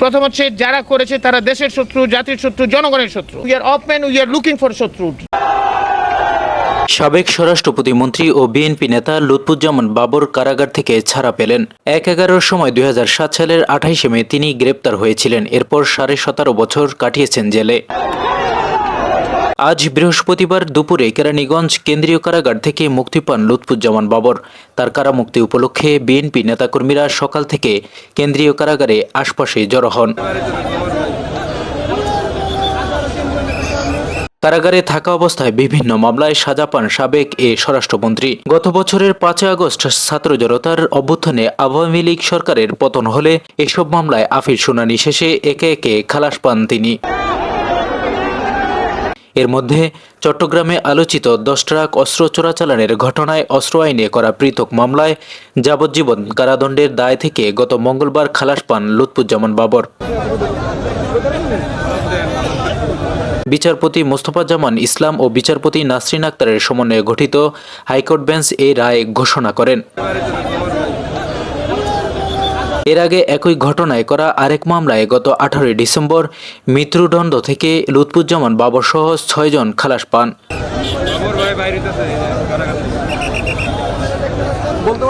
প্রথম হচ্ছে যারা করেছে তারা দেশের শত্রু, জাতির শত্রু, জনগণের শত্রু। We are of man we are looking for শত্রু। সাবেক স্বরাষ্ট্র প্রতিমন্ত্রী ও বিএনপি নেতা লুৎফুজ্জামান বাবর কারাগার থেকে ছাড়া পেলেন। এক এগারোর সময় দু হাজার সাত সালের আঠাইশে মে তিনি গ্রেপ্তার হয়েছিলেন। এরপর সাড়ে সতেরো বছর কাটিয়েছেন জেলে। আজ বৃহস্পতিবার দুপুরে কেরানীগঞ্জ কেন্দ্রীয় কারাগার থেকে মুক্তি পান লুৎফুজ্জামান বাবর। তার কারামুক্তি উপলক্ষে বিএনপি নেতাকর্মীরা সকাল থেকে কেন্দ্রীয় কারাগারে আশপাশে জড়ো হন। কারাগারে থাকা অবস্থায় বিভিন্ন মামলায় সাজা পান সাবেক এ স্বরাষ্ট্রমন্ত্রী। গত বছরের পাঁচই আগস্ট ছাত্র জনতার অভ্যুত্থানে আওয়ামী লীগ সরকারের পতন হলে এসব মামলায় আফির শুনানি শেষে একে একে খালাস পান তিনি। এর মধ্যে চট্টগ্রামে আলোচিত দশ ট্রাক অস্ত্র চোরাচালানের ঘটনায় অস্ত্র আইনে করা পৃথক মামলায় যাবজ্জীবন কারাদণ্ডের দায় থেকে গত মঙ্গলবার খালাস পান লুৎফুজ্জামান বাবর। বিচারপতি মোস্তফা জামান ইসলাম ও বিচারপতি নাসরিন আক্তারের সমন্বয়ে গঠিত হাইকোর্ট বেঞ্চ এই রায় ঘোষণা করেন। এর আগে একই ঘটনায় করা আরেক মামলায় গত আঠারোই ডিসেম্বর মৃত্যুদণ্ড থেকে লুৎফুজ্জামান বাবর সহ ছয়জন খালাস পান। বলতে